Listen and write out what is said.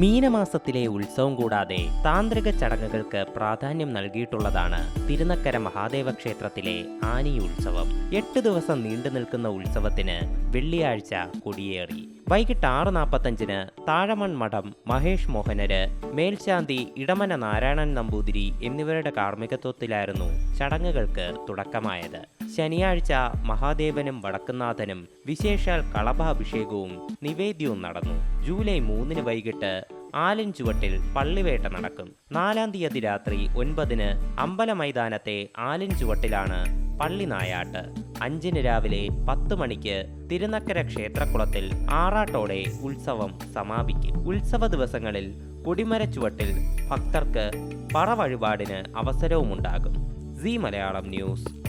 മീനമാസത്തിലെ ഉത്സവം കൂടാതെ താന്ത്രിക ചടങ്ങുകൾക്ക് പ്രാധാന്യം നൽകിയിട്ടുള്ളതാണ് തിരുനക്കര മഹാദേവ ക്ഷേത്രത്തിലെ ആനി ഉത്സവം. എട്ട് ദിവസം നീണ്ടു നിൽക്കുന്ന ഉത്സവത്തിന് വെള്ളിയാഴ്ച കൊടിയേറി. വൈകിട്ട് ആറ് നാൽപ്പത്തഞ്ചിന് താഴമൺ മഠം മഹേഷ് മോഹനര് മേൽശാന്തി ഇടമന നാരായണൻ നമ്പൂതിരി എന്നിവരുടെ കാർമ്മികത്വത്തിലായിരുന്നു ചടങ്ങുകൾക്ക് തുടക്കമായത്. ശനിയാഴ്ച മഹാദേവനും വടക്കുന്നാഥനും വിശേഷാൽ കളഭാഭിഷേകവും നിവേദ്യവും നടന്നു. ജൂലൈ മൂന്നിന് വൈകിട്ട് ആലഞ്ചുവട്ടിൽ പള്ളിവേട്ട നടക്കും. നാലാം തീയതി രാത്രി ഒൻപതിന് അമ്പല മൈതാനത്തെ ആലഞ്ചുവട്ടിലാണ് പള്ളി നായാട്ട്. അഞ്ചിന് രാവിലെ പത്ത് മണിക്ക് തിരുനക്കര ക്ഷേത്രക്കുളത്തിൽ ആറാട്ടോടെ ഉത്സവം സമാപിക്കും. ഉത്സവ ദിവസങ്ങളിൽ കൊടിമരച്ചുവട്ടിൽ ഭക്തർക്ക് പറ വഴിപാടിന് അവസരവുമുണ്ടാകും. C Malayalam news